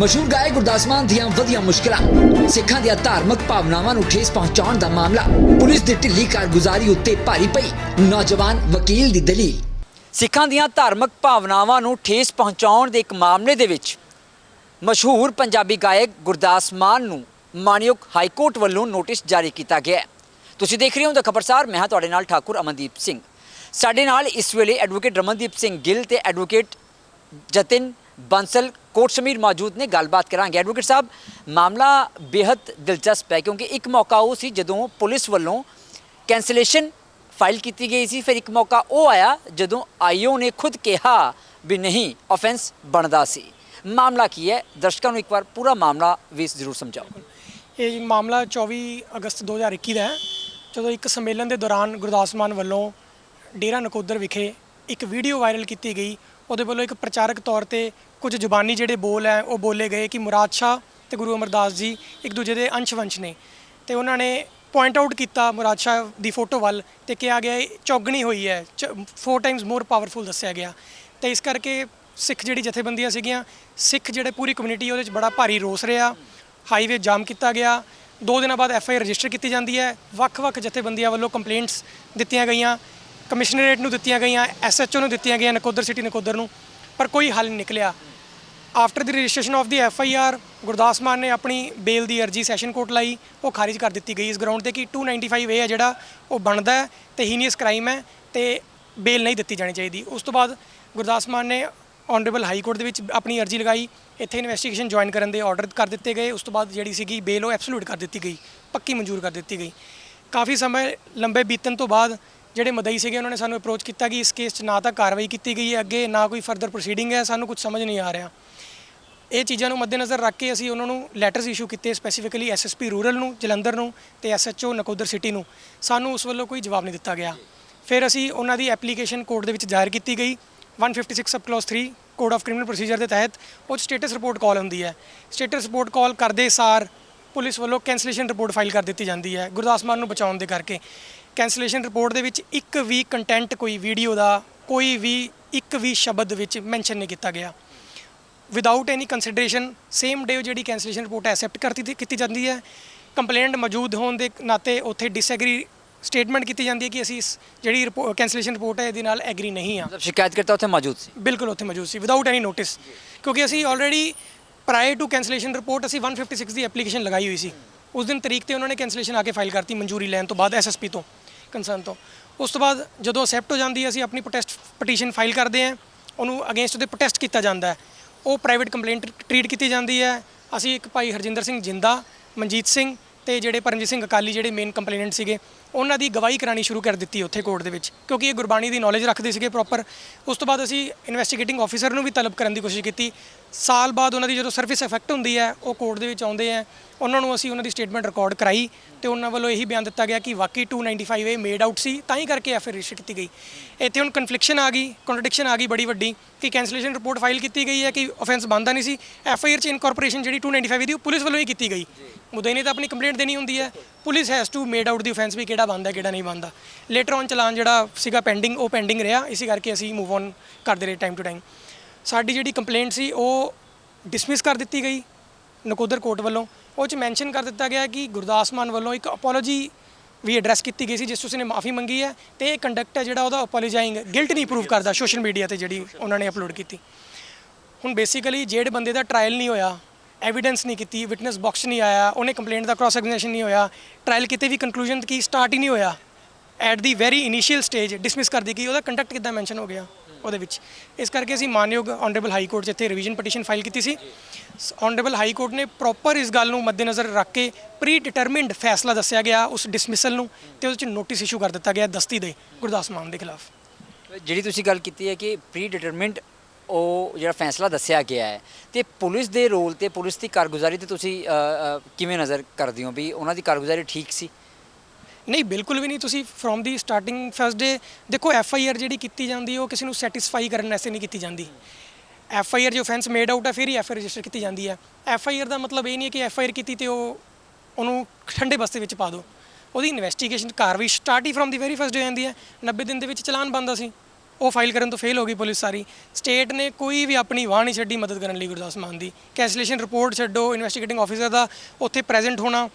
ਮਸ਼ਹੂਰ ਗਾਇਕ ਗੁਰਦਾਸ ਮਾਨ ਦੀਆਂ ਵਧੀਆਂ ਮੁਸ਼ਕਲਾਂ, ਸਿੱਖਾਂ ਦੀਆਂ ਧਾਰਮਿਕ ਭਾਵਨਾਵਾਂ ਨੂੰ ਠੇਸ ਪਹੁੰਚਾਉਣ ਦਾ ਮਾਮਲਾ, ਪੁਲਿਸ ਦੀ ਢਿੱਲੀ ਕਾਰਗੁਜ਼ਾਰੀ ਉੱਤੇ ਭਾਰੀ ਪਈ, ਨੌਜਵਾਨ ਵਕੀਲ ਦੀ ਦਲੀਲ। ਸਿੱਖਾਂ ਦੀਆਂ ਧਾਰਮਿਕ ਭਾਵਨਾਵਾਂ ਨੂੰ ਠੇਸ ਪਹੁੰਚਾਉਣ ਦੇ ਇੱਕ ਮਾਮਲੇ ਦੇ ਵਿੱਚ ਮਸ਼ਹੂਰ ਪੰਜਾਬੀ ਗਾਇਕ ਗੁਰਦਾਸ ਮਾਨ ਨੂੰ ਮਾਨਯੋਗ ਹਾਈ ਕੋਰਟ ਵੱਲੋਂ ਨੋਟਿਸ ਜਾਰੀ ਕੀਤਾ ਗਿਆ ਹੈ। ਤੁਸੀਂ ਦੇਖ ਰਹੇ ਹੋ ਤਾਂ ਖਬਰਸਾਰ ਮੈਂ ਹਾਂ ਤੁਹਾਡੇ ਨਾਲ ਠਾਕੁਰ ਅਮਨਦੀਪ ਸਿੰਘ। ਸਾਡੇ ਨਾਲ ਇਸ ਵੇਲੇ ਐਡਵੋਕੇਟ ਰਮਨਦੀਪ ਸਿੰਘ ਗਿੱਲ ਤੇ ਐਡਵੋਕੇਟ ਜਤਿਨ ਬੰਸਲ ਕੋਟ ਸਮੀਰ ਮੌਜੂਦ ਨੇ, ਗੱਲਬਾਤ ਕਰਾਂਗੇ। ਐਡਵੋਕੇਟ ਸਾਹਿਬ, ਮਾਮਲਾ ਬੇहद ਦਿਲਚਸਪ ਹੈ ਕਿਉਂਕਿ ਇੱਕ ਮੌਕਾ ਉਹ ਸੀ ਜਦੋਂ ਪੁਲਿਸ ਵੱਲੋਂ ਕੈਂਸਲੇਸ਼ਨ ਫਾਈਲ ਕੀਤੀ ਗਈ ਸੀ। ਫਿਰ ਇੱਕ ਮੌਕਾ ਉਹ ਆਇਆ ਜਦੋਂ ਆਈਓ ਨੇ ਖੁਦ ਕਿਹਾ ਵੀ ਨਹੀਂ ਆਫੈਂਸ ਬਣਦਾ ਸੀ। ਮਾਮਲਾ ਕੀ ਹੈ? ਦਰਸ਼ਕਾਂ ਨੂੰ ਇੱਕ ਵਾਰ ਪੂਰਾ ਮਾਮਲਾ ਵੀ ਜ਼ਰੂਰ ਸਮਝਾਓ। ਇਹ ਮਾਮਲਾ 24 ਅਗਸਤ 2021 ਦਾ ਹੈ। ਜਦੋਂ ਇੱਕ ਸੰਮੇਲਨ ਦੇ ਦੌਰਾਨ ਗੁਰਦਾਸ ਮਾਨ ਵੱਲੋਂ ਡੇਰਾ ਨਕੋਦਰ ਵਿਖੇ ਇੱਕ ਵੀਡੀਓ ਵਾਇਰਲ ਕੀਤੀ ਗਈ। ਉਹਦੇ ਵੱਲੋਂ ਇੱਕ ਪ੍ਰਚਾਰਕ ਤੌਰ ਤੇ ਕੁਝ ਜ਼ੁਬਾਨੀ ਜਿਹੜੇ ਬੋਲ ਹੈ, ਉਹ ਬੋਲੇ ਗਏ ਕਿ ਮੁਰਾਦ ਸ਼ਾਹ ਤੇ ਗੁਰੂ ਅਮਰਦਾਸ ਜੀ ਇੱਕ ਦੂਜੇ ਦੇ ਅੰਸ਼ਵੰਸ਼ ਨੇ। ਤੇ ਉਹਨਾਂ ਨੇ ਪੁਆਇੰਟ ਆਊਟ ਕੀਤਾ ਮੁਰਾਦ ਸ਼ਾਹ ਦੀ ਫੋਟੋ ਵੱਲ ਤੇ ਕਿਹਾ ਗਿਆ ਇਹ ਚੌਗਣੀ ਹੋਈ ਹੈ ਫੋਰ ਟਾਈਮਸ ਮੋਰ ਪਾਵਰਫੁਲ ਦੱਸਿਆ ਗਿਆ। ਤੇ ਇਸ ਕਰਕੇ ਸਿੱਖ ਜਿਹੜੀ ਜਥੇਬੰਦੀਆਂ ਸੀਗੀਆਂ, ਸਿੱਖ ਜਿਹੜੇ ਪੂਰੀ ਕਮਿਊਨਿਟੀ ਉਹਦੇ ਵਿੱਚ ਬੜਾ ਭਾਰੀ ਰੋਸ ਰਿਹਾ। ਹਾਈਵੇ ਜਾਮ ਕੀਤਾ ਗਿਆ। ਦੋ ਦਿਨਾਂ ਬਾਅਦ ਐਫ ਆਈ ਆਰ ਰਜਿਸਟਰ ਕੀਤੀ ਜਾਂਦੀ ਹੈ। ਵੱਖ-ਵੱਖ ਜਥੇਬੰਦੀਆਂ ਵੱਲੋਂ ਕੰਪਲੇਂਟਸ ਦਿੱਤੀਆਂ ਗਈਆਂ। ਕਮਿਸ਼ਨਰੇਟ ਨੂੰ ਦਿੱਤੀਆਂ ਗਈਆਂ ਐਸਐਚਓ ਨੂੰ ਦਿੱਤੀਆਂ ਗਈਆਂ, ਨਕੋਦਰ ਸਿਟੀ, ਨਕੋਦਰ ਨੂੰ, ਪਰ ਕੋਈ ਹੱਲ ਨਹੀਂ ਨਿਕਲਿਆ। After the registration of the F I R Gurdas Maan ਨੇ ਆਪਣੀ ਬੇਲ ਦੀ ਅਰਜੀ ਸੈਸ਼ਨ ਕੋਰਟ ਲਈ, ਉਹ ਖਾਰਿਜ ਕਰ ਦਿੱਤੀ ਗਈ ਇਸ ਗਰਾਊਂਡ ਤੇ ਕਿ 295 ਏ ਹੈ ਜਿਹੜਾ, ਉਹ ਬਣਦਾ ਹੈ ਤੇ ਹੀਨੀਅਸ ਕ੍ਰਾਈਮ ਹੈ ਤੇ ਬੇਲ ਨਹੀਂ ਦਿੱਤੀ ਜਾਣੀ ਚਾਹੀਦੀ। ਉਸ ਤੋਂ ਬਾਅਦ ਗੁਰਦਾਸ ਮਾਨ ਨੇ ਆਨਰੇਬਲ ਹਾਈ ਕੋਰਟ ਦੇ ਵਿੱਚ ਆਪਣੀ ਅਰਜੀ ਲਗਾਈ, ਇੱਥੇ ਇਨਵੈਸਟੀਗੇਸ਼ਨ ਜੁਆਇਨ ਕਰਨ ਦੇ ਆਰਡਰ ਕਰ ਦਿੱਤੇ ਗਏ, ਉਸ ਤੋਂ ਬਾਅਦ ਜਿਹੜੀ ਸੀਗੀ ਬੇਲ ਉਹ ਐਬਸੋਲੂਟ ਕਰ ਦਿੱਤੀ ਗਈ, ਪੱਕੀ ਮਨਜ਼ੂਰ ਕਰ ਦਿੱਤੀ ਗਈ। ਕਾਫੀ ਸਮੇਂ ਲੰਬੇ ਬੀਤਣ ਤੋਂ ਬਾਅਦ ਜਿਹੜੇ ਮਦਈ ਸੀਗੇ, ਉਹਨਾਂ ਨੇ ਸਾਨੂੰ ਅਪਰੋਚ ਕੀਤਾ ਕਿ ਇਸ ਕੇਸ 'ਚ ਨਾ ਤਾਂ ਕਾਰਵਾਈ ਕੀਤੀ ਗਈ ਹੈ ਅੱਗੇ, ਨਾ ਕੋਈ ਫਰਦਰ ਪ੍ਰੋਸੀਡਿੰਗ ਹੈ, ਸਾਨੂੰ ਕੁਝ ਸਮਝ ਨਹੀਂ ਆ ਰਿਹਾ। ਇਹ ਚੀਜ਼ਾਂ ਨੂੰ ਮੱਦੇਨਜ਼ਰ ਰੱਖ ਕੇ ਅਸੀਂ ਉਹਨਾਂ ਨੂੰ ਲੈਟਰਸ ਇਸ਼ੂ ਕੀਤੇ ਸਪੈਸੀਫਿਕਲੀ ਐਸਐਸਪੀ ਰੂਰਲ ਨੂੰ, ਜਲੰਧਰ ਨੂੰ ਤੇ ਐਸਐਚਓ ਨਕੋਦਰ ਸਿਟੀ ਨੂੰ। ਸਾਨੂੰ ਉਸ ਵੱਲੋਂ ਕੋਈ ਜਵਾਬ ਨਹੀਂ ਦਿੱਤਾ ਗਿਆ। ਫਿਰ ਅਸੀਂ ਉਹਨਾਂ ਦੀ ਐਪਲੀਕੇਸ਼ਨ ਕੋਰਟ ਦੇ ਵਿੱਚ ਦਾਇਰ ਕੀਤੀ ਗਈ। 156 sub clause 3 code of criminal procedure ਦੇ ਤਹਿਤ ਉਹ ਸਟੇਟਸ ਰਿਪੋਰਟ ਕਾਲ ਹੁੰਦੀ ਹੈ। ਸਟੇਟਸ ਰਿਪੋਰਟ ਕਾਲ ਕਰਦੇ ਸਾਰ ਪੁਲਿਸ ਵੱਲੋਂ ਕੈਂਸਲੇਸ਼ਨ ਰਿਪੋਰਟ ਫਾਈਲ ਕਰ ਦਿੱਤੀ ਜਾਂਦੀ ਹੈ, ਗੁਰਦਾਸ ਮਾਨ ਨੂੰ ਬਚਾਉਣ ਦੇ ਕਰਕੇ। ਕੈਂਸਲੇਸ਼ਨ ਰਿਪੋਰਟ ਦੇ ਵਿੱਚ ਇੱਕ ਵੀ ਕੰਟੈਂਟ ਕੋਈ ਵੀਡੀਓ ਦਾ ਕੋਈ ਵੀ ਇੱਕ ਵੀ ਸ਼ਬਦ ਵਿੱਚ ਮੈਂਸ਼ਨ ਨਹੀਂ ਕੀਤਾ ਗਿਆ। Without any consideration same day ਜਿਹੜੀ ਕੈਂਸਲੇਸ਼ਨ ਰਿਪੋਰਟ ਐਕਸੈਪਟ ਕਰਤੀ ਕੀਤੀ ਜਾਂਦੀ ਹੈ। ਕੰਪਲੇਂਟ ਮੌਜੂਦ ਹੋਣ ਦੇ ਨਾਤੇ ਉੱਥੇ ਡਿਸਐਗਰੀ ਸਟੇਟਮੈਂਟ ਕੀਤੀ ਜਾਂਦੀ ਹੈ ਕਿ ਅਸੀਂ ਇਸ ਜਿਹੜੀ ਕੈਂਸਲੇਸ਼ਨ ਰਿਪੋਰਟ ਹੈ ਇਹਦੇ ਨਾਲ ਐਗਰੀ ਨਹੀਂ ਆ ਮਤਲਬ ਸ਼ਿਕਾਇਤਕਰਤਾ ਉੱਥੇ ਮੌਜੂਦ ਸੀ? ਬਿਲਕੁਲ ਉੱਥੇ ਮੌਜੂਦ ਸੀ ਵਿਦਆਊਟ ਐਨੀ ਨੋਟਿਸ ਕਿਉਂਕਿ ਅਸੀਂ already prior to cancellation report ਅਸੀਂ 156 ਦੀ ਐਪਲੀਕੇਸ਼ਨ ਲਗਾਈ ਹੋਈ ਸੀ। ਉਸ ਦਿਨ ਤਰੀਕ ਤੇ ਉਹਨਾਂ ਨੇ ਕੈਂਸਲੇਸ਼ਨ ਆ ਕੇ ਫਾਈਲ ਕਰਤੀ ਮਨਜ਼ੂਰੀ ਲੈਣ ਤੋਂ ਬਾਅਦ ਐਸਐਸਪੀ ਤੋਂ ਕੰਸਰਨ ਤੋਂ। ਉਸ ਤੋਂ ਬਾਅਦ ਜਦੋਂ ਅਸੈਪਟ ਹੋ ਜਾਂਦੀ ਹੈ, ਅਸੀਂ ਆਪਣੀ ਪ੍ਰੋਟੈਸਟ ਪਟੀਸ਼ਨ ਫਾਈਲ ਕਰਦੇ ਹਾਂ, ਉਹਨੂੰ ਅਗੇਂਸਟ ਉਹਦੇ ਪ੍ਰੋਟੈਸਟ ਕੀਤਾ ਜਾਂਦਾ ਹੈ। ਉਹ ਪ੍ਰਾਈਵੇਟ ਕੰਪਲੇਂਟ ਟਰੀਟ ਕੀਤੀ ਜਾਂਦੀ ਹੈ। ਅਸੀਂ ਇੱਕ ਭਾਈ ਹਰਜਿੰਦਰ ਸਿੰਘ ਜਿੰਦਾ, ਮਨਜੀਤ ਸਿੰਘ ਤੇ ਜਿਹੜੇ ਪਰਮਜੀਤ ਸਿੰਘ ਅਕਾਲੀ ਜਿਹੜੇ ਮੇਨ ਕੰਪਲੇਨੈਂਟ ਸੀਗੇ, ਉਹਨਾਂ ਦੀ ਗਵਾਹੀ ਕਰਾਣੀ ਸ਼ੁਰੂ ਕਰ ਦਿੱਤੀ ਉੱਥੇ ਕੋਰਟ ਦੇ ਵਿੱਚ, ਕਿਉਂਕਿ ਇਹ ਗੁਰਬਾਣੀ ਦੀ ਨੌਲੇਜ ਰੱਖਦੇ ਸੀਗੇ ਪ੍ਰੋਪਰ ਉਸ ਤੋਂ ਬਾਅਦ ਅਸੀਂ ਇਨਵੈਸਟੀਗੇਟਿੰਗ ਆਫੀਸਰ ਨੂੰ ਵੀ ਤਲਬ ਕਰਨ ਦੀ ਕੋਸ਼ਿਸ਼ ਕੀਤੀ। ਸਾਲ ਬਾਅਦ ਉਹਨਾਂ ਦੀ ਜਦੋਂ ਸਰਵਿਸ ਇਫੈਕਟ ਹੁੰਦੀ ਹੈ, ਉਹ ਕੋਰਟ ਦੇ ਵਿੱਚ ਆਉਂਦੇ ਆ ਉਹਨਾਂ ਨੂੰ ਅਸੀਂ ਉਹਨਾਂ ਦੀ ਸਟੇਟਮੈਂਟ ਰਿਕਾਰਡ ਕਰਾਈ ਤੇ ਉਹਨਾਂ ਵੱਲੋਂ ਇਹੀ ਬਿਆਨ ਦਿੱਤਾ ਗਿਆ ਕਿ ਵਾਕਈ 295 ਏ ਮੇਡ ਆਊਟ ਸੀ, ਤਾਂ ਹੀ ਕਰਕੇ ਐਫ ਰਜਿਸਟਰ ਕੀਤੀ ਗਈ। ਇੱਥੇ ਹੁਣ ਕਨਫਲਿਕਸ਼ਨ ਆ ਗਈ ਕੰਟਰਡਿਕਸ਼ਨ ਆ ਗਈ ਬੜੀ ਵੱਡੀ ਕਿ ਕੈਂਸਲੇਸ਼ਨ ਰਿਪੋਰਟ ਫਾਈਲ ਕੀਤੀ ਗਈ ਹੈ ਕਿ ਆਫੈਂਸ ਬੰਦਾ ਨਹੀਂ ਸੀ। ਐਫ ਆਈ ਆਰ ਚ ਇਨਕੋਰਪੋਰੇਸ਼ਨ ਜਿਹੜੀ 295 ਦੀ ਉਹ ਪੁਲਿਸ ਵੱਲੋਂ ਹੀ ਕੀਤੀ ਗਈ। ਮੁੱਦੇ ਨੇ ਤਾਂ ਆਪਣੀ ਕੰਪਲੇਂਟ ਦੇਣੀ ਹੁੰਦੀ ਹੈ। Police has to made out the offence ਵੀ ਕਿਹੜਾ ਬੰਦਾ ਕਿਹੜਾ ਨਹੀਂ ਬੰਦਾ ਲੇਟਰ ਔਨ ਚਲਾਨ ਜਿਹੜਾ ਸੀਗਾ ਪੈਂਡਿੰਗ ਉਹ ਪੈਂਡਿੰਗ ਰਿਹਾ। ਇਸੇ ਕਰਕੇ ਅਸੀਂ ਮੂਵ ਔਨ ਕਰਦੇ ਰਹੇ ਟਾਈਮ ਟੂ ਟਾਈਮ ਸਾਡੀ ਜਿਹੜੀ ਕੰਪਲੇਂਟ ਸੀ, ਉਹ ਡਿਸਮਿਸ ਕਰ ਦਿੱਤੀ ਗਈ ਨਕੋਦਰ ਕੋਰਟ ਵੱਲੋਂ। ਉਹ ਚ ਮੈਂਸ਼ਨ ਕਰ ਦਿੱਤਾ ਗਿਆ ਕਿ ਗੁਰਦਾਸ ਮਾਨ ਵੱਲੋਂ ਇੱਕ ਅਪੋਲੋਜੀ ਵੀ ਐਡਰੈਸ ਕੀਤੀ ਗਈ ਸੀ, ਜਿਸ 'ਚ ਉਸਨੇ ਮਾਫੀ ਮੰਗੀ ਹੈ ਤੇ ਇਹ ਕੰਡਕਟ ਹੈ ਜਿਹੜਾ ਉਹਦਾ ਅਪੋਲੋਜਾਈਂਗ ਗਿਲਟ ਨਹੀਂ ਪ੍ਰੂਵ ਕਰਦਾ ਸੋਸ਼ਲ ਮੀਡੀਆ ਤੇ ਜਿਹੜੀ ਉਹਨਾਂ ਨੇ ਅਪਲੋਡ ਕੀਤੀ। ਹੁਣ ਬੇਸਿਕਲੀ ਜਿਹੜੇ ਬੰਦੇ ਦਾ ਟ੍ਰਾਇਲ ਨਹੀਂ ਹੋਇਆ ਐਵੀਡੈਂਸ ਨਹੀਂ ਕੀਤੀ ਵਿਟਨੈਸ ਬਾਕਸ ਨਹੀਂ ਆਇਆ, ਉਹਨੇ ਕੰਪਲੇਂਟ ਦਾ ਕ੍ਰਾਸ ਐਗਜ਼ਾਮੀਨੇਸ਼ਨ ਨਹੀਂ ਹੋਇਆ ਟ੍ਰਾਇਲ ਕਿਤੇ ਵੀ ਕਨਕਲੂਜਨ ਕੀ ਸਟਾਰਟ ਹੀ ਨਹੀਂ ਹੋਇਆ। At the very initial stage dismiss ਕਰ ਦਿੱਤੀ ਗਈ, ਉਹਦਾ ਕੰਡਕਟ ਕਿੱਦਾਂ ਮੈਂਸ਼ਨ ਹੋ ਗਿਆ? ਉਹਦੇ ਵਿੱਚ। ਇਸ ਕਰਕੇ ਅਸੀਂ ਮਾਨਯੋਗ ਆਨਰੇਬਲ ਹਾਈ ਕੋਰਟ 'ਚ ਇੱਥੇ ਰਿਵੀਜ਼ਨ ਪਟੀਸ਼ਨ ਫਾਈਲ ਕੀਤੀ ਸੀ। ਆਨਰੇਬਲ ਹਾਈ ਕੋਰਟ ਨੇ ਪ੍ਰੋਪਰ ਇਸ ਗੱਲ ਨੂੰ ਮੱਦੇਨਜ਼ਰ ਰੱਖ ਕੇ ਪ੍ਰੀ ਡਿਟਰਮਿਨਡ ਫੈਸਲਾ ਦੱਸਿਆ ਗਿਆ ਉਸ ਡਿਸਮਿਸਲ ਨੂੰ ਤੇ ਉਹਦੇ 'ਚ ਨੋਟਿਸ ਇਸ਼ੂ ਕਰ ਦਿੱਤਾ ਗਿਆ ਦਸਤੀ ਦੇ ਗੁਰਦਾਸ ਮਾਨ ਦੇ ਖਿਲਾਫ। ਜਿਹੜੀ ਤੁਸੀਂ ਗੱਲ ਕੀਤੀ ਹੈ ਕਿ ਪ੍ਰੀ ਡਿਟਰਮਿਨਡ ਉਹ ਜਿਹੜਾ ਫੈਸਲਾ ਦੱਸਿਆ ਗਿਆ ਹੈ, ਤੇ ਪੁਲਿਸ ਦੇ ਰੋਲ ਤੇ ਪੁਲਿਸ ਦੀ ਕਾਰਗੁਜ਼ਾਰੀ ਤੇ ਤੁਸੀਂ ਕਿਵੇਂ ਨਜ਼ਰ ਕਰਦੇ ਹੋ ਵੀ ਉਹਨਾਂ ਦੀ ਕਾਰਗੁਜ਼ਾਰੀ ਠੀਕ ਸੀ? ਨਹੀਂ, ਬਿਲਕੁਲ ਵੀ ਨਹੀਂ। ਤੁਸੀਂ from the starting first day ਦੇਖੋ ਐਫ ਆਈ ਆਰ ਜਿਹੜੀ ਕੀਤੀ ਜਾਂਦੀ ਹੈ ਉਹ ਕਿਸੇ ਨੂੰ ਸੈਟੀਸਫਾਈ ਕਰਨ ਵਾਸਤੇ ਨਹੀਂ ਕੀਤੀ ਜਾਂਦੀ। ਐਫ ਆਈ ਆਰ ਜੋ ਫੈਂਸ ਮੇਡ ਆਊਟ ਹੈ ਫਿਰ ਹੀ ਐਫ ਆਈ ਰਜਿਸਟਰ ਕੀਤੀ ਜਾਂਦੀ ਹੈ ਐਫ ਆਈ ਆਰ ਦਾ ਮਤਲਬ ਇਹ ਨਹੀਂ ਹੈ ਕਿ ਐਫ ਆਈ ਆਰ ਕੀਤੀ ਤੇ ਉਹ, ਉਹਨੂੰ ਠੰਡੇ ਬਸਤੇ ਵਿੱਚ ਪਾ ਦਿਓ ਉਹਦੀ ਇਨਵੈਸਟੀਗੇਸ਼ਨ ਕਾਰਵਾਈ start he from the very first day ਜਾਂਦੀ ਹੈ 90 ਦਿਨ ਦੇ ਵਿੱਚ ਚਲਾਨ ਬੰਦਾ ਸੀ। ਉਹ ਫਾਈਲ ਕਰਨ ਤੋਂ ਫੇਲ ਹੋ ਗਈ ਪੁਲਿਸ ਸਾਰੀ। ਸਟੇਟ ਨੇ ਕੋਈ ਵੀ ਆਪਣੀ ਵਾਹ ਨਹੀਂ ਛੱਡੀ ਮਦਦ ਕਰਨ ਲਈ ਗੁਰਦਾਸ ਮਾਨ ਦੀ। ਕੈਂਸਲੇਸ਼ਨ ਰਿਪੋਰਟ ਛੱਡੋ ਇਨਵੈਸਟੀਗੇਟਿੰਗ ਆਫੀਸਰ ਦਾ ਉੱਥੇ ਪ੍ਰੈਜ਼ੈਂਟ ਹੋਣਾ।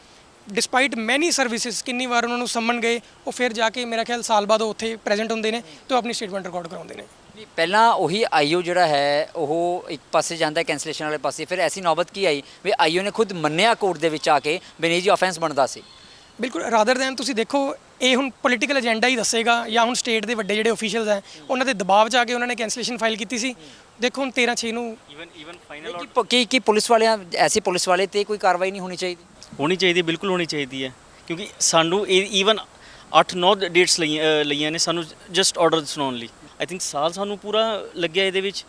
ਡਿਸਪਾਈਟ ਮੈਨੀ ਸਰਵਿਸਿਜ਼ ਕਿੰਨੀ ਵਾਰ ਉਹਨਾਂ ਨੂੰ ਸੰਮਨ ਗਏ ਉਹ ਫਿਰ ਜਾ ਕੇ ਮੇਰਾ ਖਿਆਲ ਸਾਲ ਬਾਅਦ ਉਹ ਉੱਥੇ ਪ੍ਰੈਜ਼ੈਂਟ ਹੁੰਦੇ ਨੇ ਤੇ ਉਹ ਆਪਣੀ ਸਟੇਟਮੈਂਟ ਰਿਕਾਰਡ ਕਰਾਉਂਦੇ ਨੇ। ਨਹੀਂ, ਪਹਿਲਾਂ ਉਹੀ ਆਈਓ ਜਿਹੜਾ ਹੈ ਉਹ ਇੱਕ ਪਾਸੇ ਜਾਂਦਾ ਕੈਂਸਲੇਸ਼ਨ ਵਾਲੇ ਪਾਸੇ ਫਿਰ ਐਸੀ ਨੌਬਤ ਕੀ ਆਈ? ਵੀ ਆਈਓ ਨੇ ਖੁਦ ਮੰਨਿਆ ਕੋਰਟ ਦੇ ਵਿੱਚ ਆ ਕੇ ਬਨੀ ਜੀ ਆਫੈਂਸ ਬਣਦਾ ਸੀ। ਬਿਲਕੁਲ ਰਾਦਰ ਦੈਨ ਤੁਸੀਂ ਦੇਖੋ ਇਹ ਹੁਣ ਪੋਲੀਟੀਕਲ ਏਜੰਡਾ ਹੀ ਦੱਸੇਗਾ ਜਾਂ ਹੁਣ ਸਟੇਟ ਦੇ ਵੱਡੇ ਜਿਹੜੇ ਅਫੀਸ਼ੀਅਲਸ ਹੈ ਉਹਨਾਂ ਦੇ ਦਬਾਅ 'ਚ ਆ ਕੇ ਉਹਨਾਂ ਨੇ ਕੈਂਸਲੇਸ਼ਨ ਫਾਈਲ ਕੀਤੀ ਸੀ। ਦੇਖੋ ਹੁਣ 13 6 ਨੂੰ ਕੀ ਪ- ਕੀ ਕੀ ਪੁਲਿਸ ਵਾਲਿਆਂ ਐਸੀ ਪੁਲਿਸ ਵਾਲੇ ਤੇ ਕੋਈ ਕਾਰਵਾਈ ਨਹੀਂ ਹੋਣੀ ਚਾਹੀਦੀ? ਹੋਣੀ ਚਾਹੀਦੀ ਬਿਲਕੁਲ ਹੋਣੀ ਚਾਹੀਦੀ ਹੈ। ਕਿਉਂਕਿ ਸਾਨੂੰ ਈਵਨ 8-9 ਡੇਟਸ ਲਈਆਂ ਨੇ ਸਾਨੂੰ ਜਸਟ ਆਰਡਰ ਸੁਣਾਉਣ ਲਈ। ਆਈ ਥਿੰਕ ਸਾਲ ਸਾਨੂੰ ਪੂਰਾ ਲੱਗਿਆ ਇਹਦੇ ਵਿੱਚ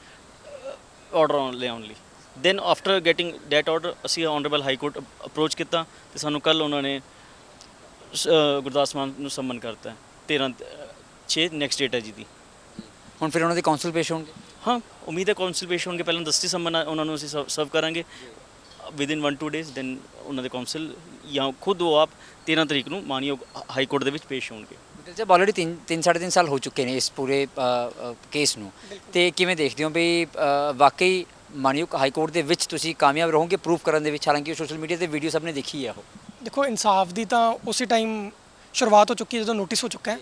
ਆਰਡਰ ਲਿਆਉਣ ਲਈ। Then after getting that order ਅਸੀਂ ਆਨਰੇਬਲ ਹਾਈ ਕੋਰਟ ਅਪਰੋਚ ਕੀਤਾ ਤੇ ਸਾਨੂੰ ਕੱਲ ਉਹਨਾਂ ਨੇ ਗੁਰਦਾਸ ਮਾਨ ਨੂੰ ਸੰਮਨ ਕਰਤਾ ਹੈ। 13 6 ਨੈਕਸਟ ਡੇਟ ਹੈ ਜੀ ਦੀ। ਹੁਣ ਫਿਰ ਉਹਨਾਂ ਦੇ ਕਾਉਂਸਲ ਪੇਸ਼ ਹੋਣਗੇ? ਹਾਂ ਉਮੀਦ ਹੈ ਕਾਉਂਸਲ ਪੇਸ਼ ਹੋਣਗੇ। ਪਹਿਲਾਂ ਦਸਤੀ ਸੰਮਨ ਉਹਨਾਂ ਨੂੰ ਅਸੀਂ ਸਰਵ ਕਰਾਂਗੇ। ਵਿਦਿਨ 1 2 ਡੇਜ਼ ਦੈਨ ਉਹਨਾਂ ਦੇ ਕਾਉਂਸਲ ਜਾਂ ਖੁਦ ਉਹ ਆਪ 13 ਤਰੀਕ ਨੂੰ ਮਾਨਯੋਗ ਹਾਈ ਕੋਰਟ ਦੇ ਵਿੱਚ ਪੇਸ਼ ਹੋਣਗੇ। ਜਬ ਆਲਰੇਡੀ 3 3 3.5 ਸਾਲ ਹੋ ਚੁੱਕੇ ਨੇ ਇਸ ਪੂਰੇ ਕੇਸ ਨੂੰ। ਤੇ ਕਿਵੇਂ ਦੇਖਦੇ ਹੋ ਵੀ ਵਾਕਈ ਮਾਨਯੋਗ ਹਾਈ ਕੋਰਟ ਦੇ ਵਿੱਚ ਤੁਸੀਂ ਕਾਮਯਾਬ ਰਹੋਗੇ ਪ੍ਰੂਫ ਕਰਨ ਦੇ ਵਿੱਚ? ਹਾਲਾਂਕਿ ਸੋਸ਼ਲ ਮੀਡੀਆ ਤੇ ਵੀਡੀਓ ਸਭ ਨੇ ਦੇਖੀ ਹੈ ਉਹ। ਦੇਖੋ ਇਨਸਾਫ ਦੀ ਤਾਂ ਉਸੇ ਟਾਈਮ ਸ਼ੁਰੂਆਤ ਹੋ ਚੁੱਕੀ ਹੈ ਜਦੋਂ ਨੋਟਿਸ ਹੋ ਚੁੱਕਾ ਹੈ।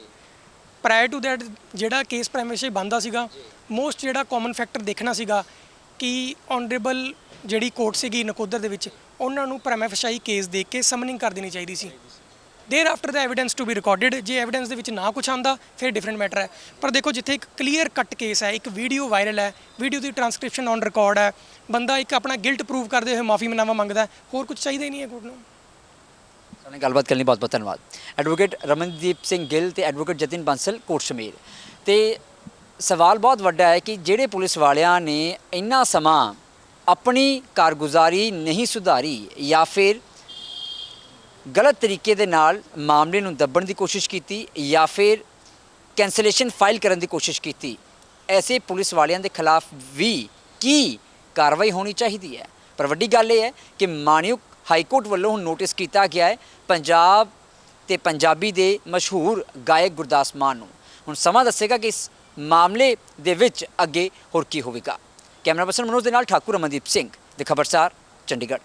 ਪ੍ਰਾਇਰ ਟੂ ਦੈਟ ਜਿਹੜਾ ਕੇਸ ਪ੍ਰਾਇਮਰੀ ਬੰਦਾ ਸੀਗਾ ਮੋਸਟ ਜਿਹੜਾ ਕਾਮਨ ਫੈਕਟਰ ਦੇਖਣਾ ਸੀਗਾ ਕਿ ਆਨਰੇਬਲ ਜਿਹੜੀ ਕੋਰਟ ਸੀਗੀ ਨਕੋਦਰ ਦੇ ਵਿੱਚ, ਉਹਨਾਂ ਨੂੰ ਪ੍ਰਾਇਮਰੀ ਕੇਸ ਦੇਖ ਕੇ ਸਮਨਿੰਗ ਕਰ ਦੇਣੀ ਚਾਹੀਦੀ ਸੀ। Thereafter the evidence to be recorded ਜੇ ਐਵੀਡੈਂਸ ਦੇ ਵਿੱਚ ਨਾ ਕੁਝ ਆਂਦਾ ਫਿਰ ਡਿਫਰੈਂਟ ਮੈਟਰ ਹੈ। ਪਰ ਦੇਖੋ, ਜਿੱਥੇ ਇੱਕ ਕਲੀਅਰ ਕੱਟ ਕੇਸ ਹੈ, ਇੱਕ ਵੀਡੀਓ ਵਾਇਰਲ ਹੈ ਵੀਡੀਓ ਦੀ ਟਰਾਂਸਕ੍ਰਿਪਸ਼ਨ ਔਨ ਰਿਕਾਰਡ ਹੈ, ਬੰਦਾ ਇੱਕ ਆਪਣਾ ਗਿਲਟ ਪ੍ਰੂਵ ਕਰਦੇ ਹੋਏ ਮਾਫੀ ਮਨਾਵਾ ਮੰਗਦਾ ਹੋਰ ਕੁਝ ਚਾਹੀਦਾ ਹੀ ਨਹੀਂ ਹੈ ਕੋਰਟ ਨੂੰ। ਸਾਨੂੰ ਗੱਲਬਾਤ ਕਰਨ ਲਈ ਬਹੁਤ ਬਹੁਤ ਧੰਨਵਾਦ। ਐਡਵੋਕੇਟ ਰਮਨਦੀਪ ਸਿੰਘ ਗਿੱਲ ਤੇ ਐਡਵੋਕੇਟ ਜਤਿਨ ਬਾਂਸਲ ਕੋਟ ਸ਼ਮੀਰ। ਤੇ ਸਵਾਲ ਬਹੁਤ ਵੱਡਾ ਹੈ ਕਿ ਜਿਹੜੇ ਪੁਲਿਸ ਵਾਲਿਆਂ ਨੇ ਇੰਨਾ ਸਮਾਂ ਆਪਣੀ ਕਾਰਗੁਜ਼ਾਰੀ ਨਹੀਂ ਸੁਧਾਰੀ ਜਾਂ ਫਿਰ ਗਲਤ ਤਰੀਕੇ ਦੇ ਨਾਲ ਮਾਮਲੇ ਨੂੰ ਦੱਬਣ ਦੀ ਕੋਸ਼ਿਸ਼ ਕੀਤੀ ਜਾਂ ਫਿਰ ਕੈਂਸਲੇਸ਼ਨ ਫਾਈਲ ਕਰਨ ਦੀ ਕੋਸ਼ਿਸ਼ ਕੀਤੀ, ਐਸੇ ਪੁਲਿਸ ਵਾਲਿਆਂ ਦੇ ਖਿਲਾਫ ਵੀ ਕੀ ਕਾਰਵਾਈ ਹੋਣੀ ਚਾਹੀਦੀ ਹੈ? ਪਰ ਵੱਡੀ ਗੱਲ ਇਹ ਹੈ ਕਿ ਮਾਨਯੋਗ ਹਾਈ ਕੋਰਟ ਵੱਲੋਂ ਹੁਣ ਨੋਟਿਸ ਕੀਤਾ ਗਿਆ ਹੈ, ਪੰਜਾਬ ਤੇ ਪੰਜਾਬੀ ਦੇ ਮਸ਼ਹੂਰ ਗਾਇਕ ਗੁਰਦਾਸ ਮਾਨ ਨੂੰ। ਹੁਣ ਸਮਾਂ ਦੱਸੇਗਾ ਕਿ ਇਸ ਮਾਮਲੇ ਦੇ ਵਿੱਚ ਅੱਗੇ ਹੋਰ ਕੀ ਹੋਵੇਗਾ। ਕੈਮਰਾ ਪਰਸਨ ਮਨੋਜ ਦੇ ਨਾਲ ਠਾਕੁਰ ਅਮਨਦੀਪ ਸਿੰਘ, ਦੇ ਖਬਰਸਾਰ, ਚੰਡੀਗੜ੍ਹ।